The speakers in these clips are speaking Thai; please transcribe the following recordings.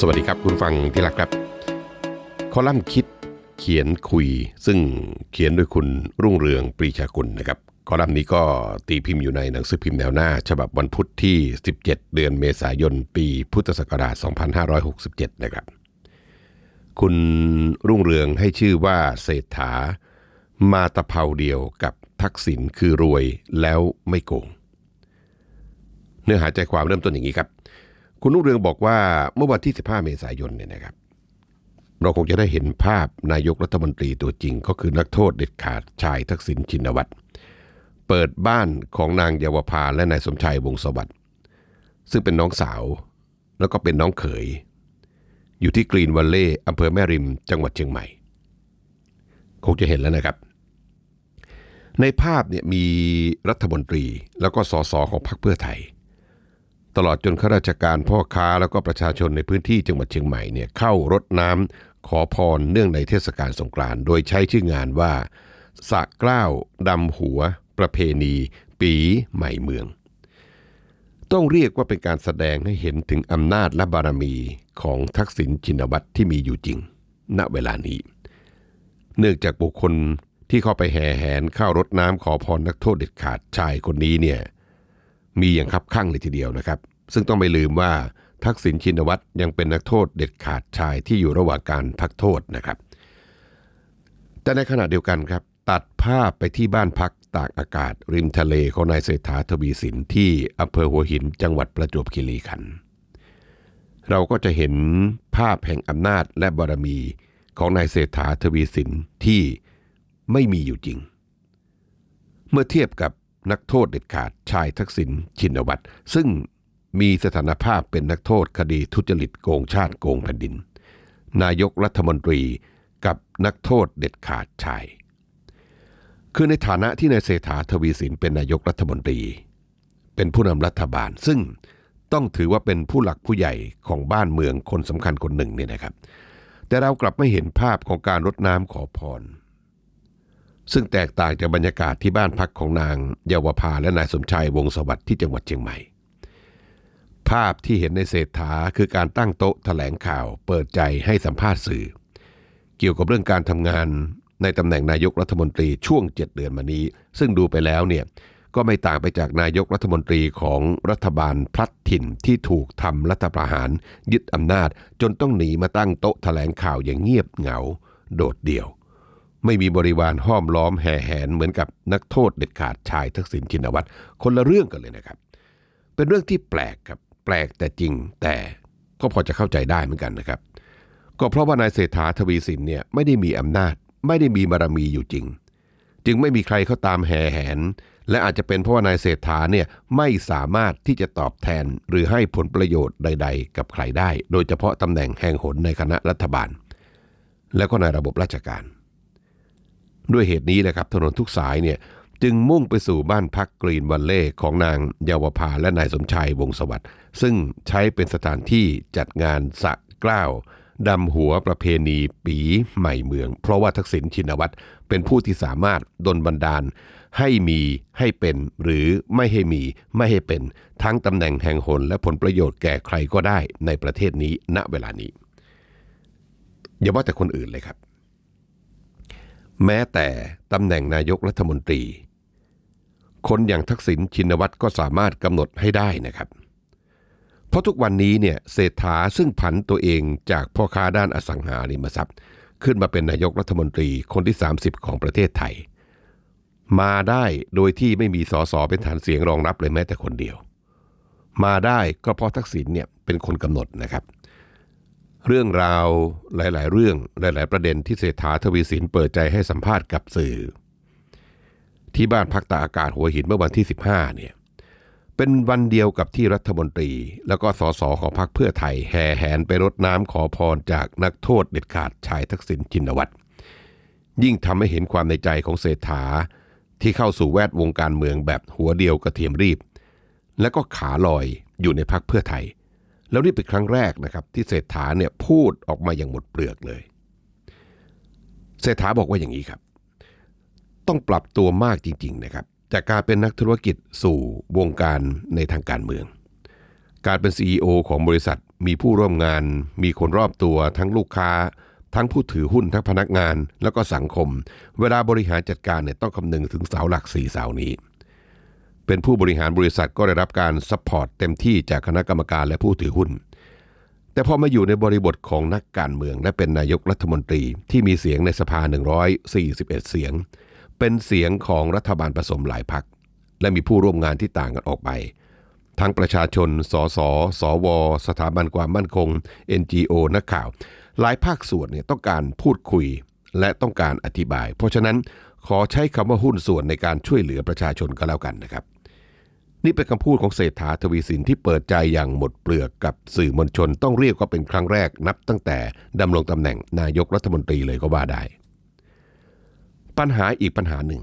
สวัสดีครับคุณฟังที่รักครับ คอลัมน์คิดเขียนคุย ซึ่งเขียนโดยคุณรุ่งเรืองปรีชากุลนะครับ คอลัมน์นี้ก็ตีพิมพ์อยู่ในหนังสือพิมพ์แนวหน้า ฉบับวันพุธที่ 17 เดือนเมษายน ปีพุทธศักราช 2567 นะครับ คุณรุ่งเรืองให้ชื่อว่าเศรษฐา มาตะเภาเดียวกับทักษิณคือรวยแล้วไม่โกง เนื้อหาใจความเริ่มต้นอย่างนี้ครับ คุณนุ่งเรืองบอกว่าเมื่อวันที่ 15 เมษายนเนี่ยนะครับ เราคงจะได้เห็นภาพนายกรัฐมนตรีตัวจริง ก็คือนักโทษเด็ดขาดชายทักษิณชินวัตรเปิดบ้านของนางเยาวภาและนายสมชายวงสวัสดิ์ซึ่งเป็นน้องสาวแล้วก็เป็นน้องเขย อยู่ที่กรีนวัลเล่อำเภอแม่ริมจังหวัดเชียงใหม่ คงจะเห็นแล้วนะครับ ในภาพเนี่ยมีรัฐมนตรีแล้วก็สสของพรรคเพื่อไทย ตลอดจนข้าราชการพ่อค้าแล้วก็ประชาชนในพื้นที่จังหวัดเชียงใหม่เนี่ยเข้ารดน้ำขอพรเนื่องในเทศกาลสงกรานต์โดยใช้ชื่องานว่าสระกล้าวดำหัว ประเพณี ปีใหม่เมือง ต้องเรียกว่าเป็นการแสดงให้เห็นถึงอำนาจและบารมีของทักษิณชินวัตรที่มีอยู่จริง ณเวลานี้ เนื่องจากบุคคลที่เข้าไปแห่แหนเข้ารดน้ำขอพรนักโทษเด็ดขาดชายคนนี้เนี่ย มีอย่างคับข้างเลยทีเดียวนะครับ ซึ่งต้องไม่ลืมว่าทักษิณชินวัตรยังเป็นนักโทษเด็ดขาดชายที่อยู่ระหว่างการพักโทษนะครับ แต่ในขณะเดียวกันครับ ตัดภาพไปที่บ้านพักตากอากาศริมทะเลของนายเศรษฐาทวีสินที่อำเภอหัวหินจังหวัดประจวบคีรีขันธ์เราก็จะเห็นภาพแห่งอำนาจและบารมีของนายเศรษฐาทวีสินที่ไม่มีอยู่จริง เมื่อเทียบกับ นักโทษเด็ดขาดชายทักษิณชินวัตรซึ่งมีสถานภาพเป็นนักโทษคดีทุจริตโกงชาติโกงแผ่นดิน นายกรัฐมนตรีกับนักโทษเด็ดขาดชาย คือในฐานะที่นายเศรษฐาทวีสินเป็นนายกรัฐมนตรี เป็นผู้นำรัฐบาลซึ่งต้องถือว่าเป็นผู้หลักผู้ใหญ่ของบ้านเมืองคนสำคัญคนหนึ่งเนี่ยนะครับ แต่เรากลับไม่เห็นภาพของการรดน้ำขอพร ซึ่งแตกต่างจากบรรยากาศที่บ้านพักของนางเยาวภาและนายสมชายวงสวัสดิ์ที่จังหวัดเชียงใหม่ ภาพที่เห็นในเศรษฐาคือการตั้งโต๊ะแถลงข่าวเปิดใจให้สัมภาษณ์สื่อ เกี่ยวกับเรื่องการทำงานในตำแหน่งนายกรัฐมนตรีช่วง 7 เดือนมานี้ ซึ่งดูไปแล้วเนี่ยก็ไม่ต่างไปจากนายกรัฐมนตรีของรัฐบาลพลัดถิ่นที่ถูกทำรัฐประหาร ยึดอำนาจจนต้องหนีมาตั้งโต๊ะแถลงข่าวอย่างเงียบเหงา โดดเดี่ยว ไม่มีบริวารห้อมล้อมแห่แหนเหมือนกับนักโทษเด็ดขาดชายทักษิณชินวัตรคนละเรื่องกันเลยนะครับ เป็นเรื่องที่แปลกครับแปลกแต่จริงแต่ก็พอจะเข้าใจได้เหมือนกันนะครับ ก็เพราะว่านายเศรษฐาทวีสินเนี่ยไม่ได้มีอำนาจ ไม่ได้มีบารมีอยู่จริง จึงไม่มีใครเขาตามแห่แหน และอาจจะเป็นเพราะว่านายเศรษฐาเนี่ยไม่สามารถที่จะตอบแทนหรือให้ผลประโยชน์ใด ๆ กับใครได้ โดยเฉพาะตำแหน่งแห่งหนในคณะรัฐบาล และก็ในระบบราชการ ด้วยเหตุนี้นะครับถนนทุกสายเนี่ยจึงมุ่งไปสู่บ้านพักกรีนวันเล่ของนางเยาวภาและนายสมชายวงศ์สวัสดิ์ซึ่งใช้เป็นสถานที่จัดงานสะกล้าวดำหัวประเพณีปีใหม่เมือง เพราะว่าทักษิณชินวัตรเป็นผู้ที่สามารถดลบันดาล ให้มีให้เป็นหรือไม่ให้มีไม่ให้เป็น ทั้งตำแหน่งแห่งหนและผลประโยชน์แก่ใครก็ได้ในประเทศนี้ณเวลานี้ อย่าว่าแต่คนอื่นเลยครับ แม้แต่ตำแหน่งนายกรัฐมนตรี คนอย่างทักษิณชินวัตรก็สามารถกำหนดให้ได้นะครับ เพราะทุกวันนี้เนี่ยเศรษฐาซึ่งผันตัวเองจากพ่อค้าด้านอสังหาริมทรัพย์ ขึ้นมาเป็นนายกรัฐมนตรีคนที่ 30 ของประเทศไทย มาได้โดยที่ไม่มีสสเป็นฐานเสียงรองรับเลยแม้แต่คนเดียว มาได้ก็เพราะทักษิณเนี่ยเป็นคนกำหนดนะครับ เรื่องราวหลาย ๆ เรื่องหลาย ๆ ประเด็นที่เศรษฐาทวีสินเปิดใจให้สัมภาษณ์กับสื่อ ที่บ้านพักตาอากาศหัวหินเมื่อวันที่ 15เนี่ยเป็นวันเดียวกับที่รัฐมนตรี แล้วก็สสของพรรคเพื่อไทยแห่แหนไปรดน้ำขอพรจากนักโทษเด็ดขาดชายทักษิณชินวัตรยิ่งทำให้เห็นความในใจของเศรษฐาที่เข้าสู่แวดวงการเมืองแบบหัวเดียวกระเทียมรีบ และก็ขาลอยอยู่ในพรรคเพื่อไทย แล้วนี่เป็นครั้งแรกนะครับที่เศรษฐาเนี่ยพูดออกมาอย่างหมดเปลือกเลย เศรษฐาบอกว่าอย่างนี้ครับ ต้องปรับตัวมากจริงๆนะครับจากการเป็นนักธุรกิจสู่วงการในทางการเมือง การเป็น CEO ของบริษัทมีผู้ร่วมงาน มีคนรอบตัวทั้งลูกค้า ทั้งผู้ถือหุ้นทั้งพนักงานแล้วก็สังคม เวลาบริหารจัดการเนี่ยต้องคำนึงถึงเสาหลักสี่เสานี้ เป็นผู้บริหารบริษัทก็ได้รับการซัพพอร์ตเต็มที่จากคณะกรรมการและผู้ถือหุ้น แต่พอมาอยู่ในบริบทของนักการเมืองและเป็นนายกรัฐมนตรีที่มีเสียงในสภา 141 เสียง เป็นเสียงของรัฐบาลผสมหลายพัก และมีผู้ร่วมงานที่ต่างกันออกไป ทั้งประชาชน สส สว สถาบันความมั่นคง NGO นักข่าว หลายภาคส่วนเนี่ยต้องการพูดคุยและต้องการอธิบาย เพราะฉะนั้นขอใช้คำว่าหุ้นส่วนในการช่วยเหลือประชาชนก็แล้วกันนะครับ นี่เป็นคำพูดของเศรษฐาทวีสินที่เปิดใจอย่างหมดเปลือกกับสื่อมวลชนต้องเรียกว่าเป็นครั้งแรกนับตั้งแต่ดำรงตำแหน่งนายกรัฐมนตรีเลยก็ว่าได้ ปัญหาอีกปัญหาหนึ่ง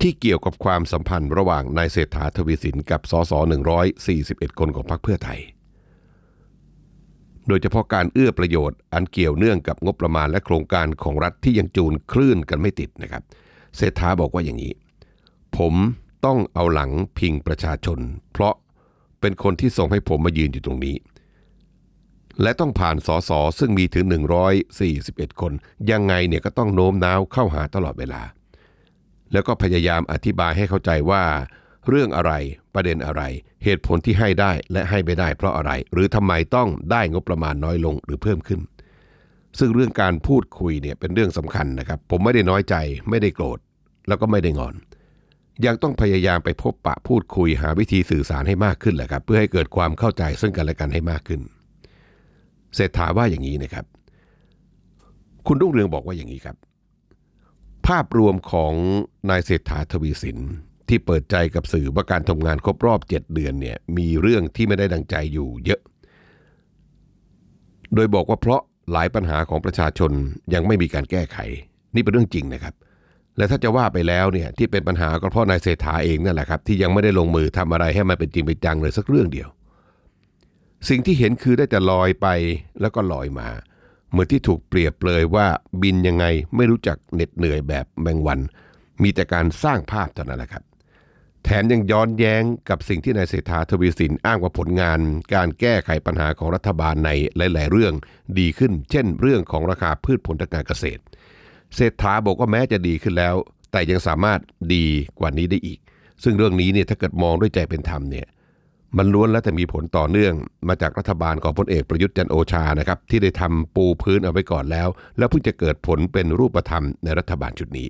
ที่เกี่ยวกับความสัมพันธ์ระหว่างนายเศรษฐาทวีสินกับสส141 คนของพรรคเพื่อไทย โดยเฉพาะการเอื้อประโยชน์อันเกี่ยวเนื่องกับงบประมาณและโครงการของรัฐที่ยังจูนคลื่นกันไม่ติดนะครับ เศรษฐาบอกว่าอย่างนี้ ผม ต้องเอาหลังพิงประชาชน เพราะเป็นคนที่ส่งให้ผมมายืนอยู่ตรงนี้ และต้องผ่านสสซึ่งมีถึง 141 คน ยังไงเนี่ยก็ต้องโน้มน้าวเข้าหาตลอดเวลา แล้วก็พยายามอธิบายให้เข้าใจว่า เรื่องอะไรประเด็นอะไร เหตุผลที่ให้ได้และให้ไม่ได้เพราะอะไร หรือทำไมต้องได้งบประมาณน้อยลงหรือเพิ่มขึ้น ซึ่งเรื่องการพูดคุยเนี่ยเป็นเรื่องสำคัญนะครับ ผมไม่ได้น้อยใจ ไม่ได้โกรธแล้วก็ไม่ได้งอน ยังต้องพยายามไปพบปะพูดคุยหาวิธีสื่อสารให้มากขึ้นแหละครับ เพื่อให้เกิดความเข้าใจซึ่งกันและกันให้มากขึ้น เศรษฐาว่าอย่างนี้นะครับ คุณรุ่งเรืองบอกว่าอย่างนี้ครับ ภาพรวมของนายเศรษฐาทวีสินที่เปิดใจกับสื่อว่าการทำงานครบรอบ 7 เดือนเนี่ยมีเรื่องที่ไม่ได้ดังใจอยู่เยอะ โดยบอกว่าเพราะหลายปัญหาของประชาชนยังไม่มีการแก้ไข นี่เป็นเรื่องจริงนะครับ และถ้าจะว่าไปแล้วเนี่ยที่เป็นปัญหาก็เพราะนายเศรษฐาเองนั่นแหละครับที่ยังไม่ได้ลงมือทำอะไรให้มันเป็นจริงเป็นจังเลยสักเรื่องเดียว สิ่งที่เห็นคือได้แต่ลอยไปแล้วก็ลอยมา เหมือนที่ถูกเปรียบเปรยว่าบินยังไงไม่รู้จักเหน็ดเหนื่อยแบบแมงวัน มีแต่การสร้างภาพเท่านั้นแหละครับ แถมยังย้อนแย้งกับสิ่งที่นายเศรษฐาทวีสินอ้างว่าผลงาน การแก้ไขปัญหาของรัฐบาลในหลาย ๆ เรื่องดีขึ้น เช่น เรื่องของราคาพืชผลทางการเกษตร เศรษฐาบอกว่าแม้จะดีขึ้นแล้ว แต่ยังสามารถดีกว่านี้ได้อีก ซึ่งเรื่องนี้เนี่ยถ้าเกิดมองด้วยใจเป็นธรรมเนี่ยมันล้วนแล้วแต่มีผลต่อเนื่อง มาจากรัฐบาลของพลเอกประยุทธ์จันโอชานะครับที่ได้ทำปูพื้นเอาไว้ก่อนแล้ว แล้วเพิ่งจะเกิดผลเป็นรูปธรรมในรัฐบาลชุดนี้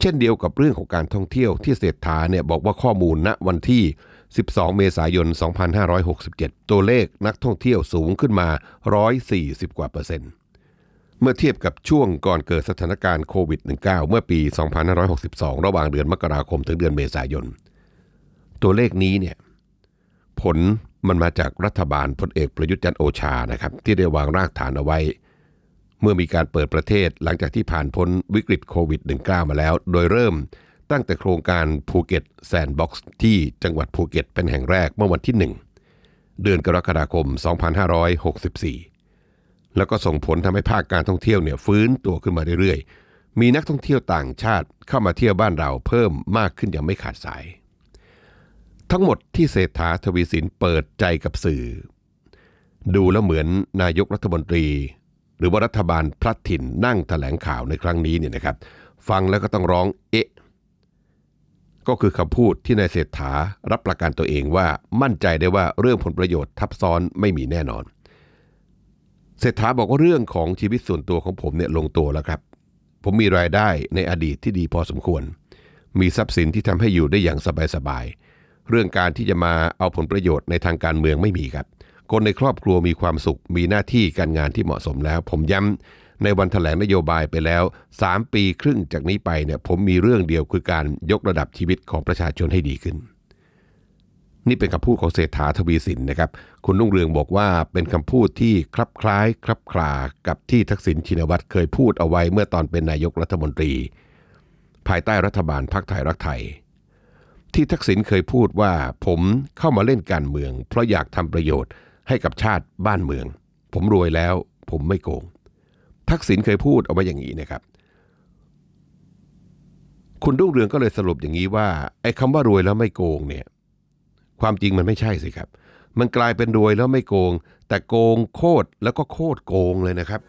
เช่นเดียวกับเรื่องของการท่องเที่ยวที่เศรษฐาเนี่ยบอกว่าข้อมูลณวันที่ 12 เมษายน 2567 ตัวเลขนักท่องเที่ยวสูงขึ้นมา 140 กว่าเปอร์เซ็นต์ เมื่อเทียบกับช่วงก่อนเกิดสถานการณ์โควิด -19 เมื่อปี 2562 ระหว่างเดือนมกราคมถึงเดือนเมษายน ตัวเลขนี้เนี่ยผลมันมาจากรัฐบาลพลเอกประยุทธ์จันโอชานะครับ ที่ได้วางรากฐานเอาไว้ เมื่อมีการเปิดประเทศหลังจากที่ผ่านพ้นวิกฤตโควิด -19 มาแล้ว โดยเริ่มตั้งแต่โครงการภูเก็ตแซนด์บ็อกซ์ที่จังหวัดภูเก็ตเป็นแห่งแรกเมื่อวันที่ 1 เดือนกรกฎาคม 2564 แล้วก็ส่งผลทำให้ภาคการท่องเที่ยวเนี่ยฟื้นตัวขึ้นมาเรื่อยๆ มีนักท่องเที่ยวต่างชาติเข้ามาเที่ยวบ้านเราเพิ่มมากขึ้นอย่างไม่ขาดสาย ทั้งหมดที่เศรษฐาทวีสินเปิดใจกับสื่อ ดูแล้วเหมือนนายกรัฐมนตรี หรือว่ารัฐบาลพลัดถิ่นนั่งแถลงข่าวในครั้งนี้เนี่ยนะครับ ฟังแล้วก็ต้องร้องเอ๊ะก็คือคำพูดที่นายเศรษฐารับประกันตัวเองว่ามั่นใจได้ว่าเรื่องผลประโยชน์ทับซ้อนไม่มีแน่นอน เศรษฐาบอกว่าเรื่องของชีวิตส่วนตัวของผมเนี่ยลงตัวแล้วครับ ผมมีรายได้ในอดีตที่ดีพอสมควร มีทรัพย์สินที่ทำให้อยู่ได้อย่างสบายๆเรื่องการที่จะมาเอาผลประโยชน์ในทางการเมืองไม่มีครับ คนในครอบครัวมีความสุข มีหน้าที่การงานที่เหมาะสมแล้ว ผมย้ำในวันแถลงนโยบายไปแล้ว 3 ปีครึ่งจากนี้ไปเนี่ยผมมีเรื่องเดียวคือการยกระดับชีวิตของประชาชนให้ดีขึ้น นี่เป็นคำพูดของเศรษฐาทวีสินนะครับ คุณนุ่งเรืองบอกว่าเป็นคำพูดที่คลับคล้ายคลับคลากับที่ทักษิณชินวัตรเคยพูดเอาไว้เมื่อตอนเป็นนายกรัฐมนตรี ภายใต้รัฐบาลพรรคไทยรักไทย ที่ทักษิณเคยพูดว่าผมเข้ามาเล่นการเมือง เพราะอยากทำประโยชน์ให้กับชาติบ้านเมือง ผมรวยแล้ว ผมไม่โกง ทักษิณเคยพูดเอาไว้อย่างนี้นะครับคุณรุ่งเรืองก็เลยสรุปอย่างนี้ว่าไอ้คำว่ารวยแล้วไม่โกงเนี่ย ความจริงมันไม่ใช่สิครับ มันกลายเป็นรวยแล้วไม่โกง แต่โกงโคตรแล้วก็โคตรโกงเลยนะครับ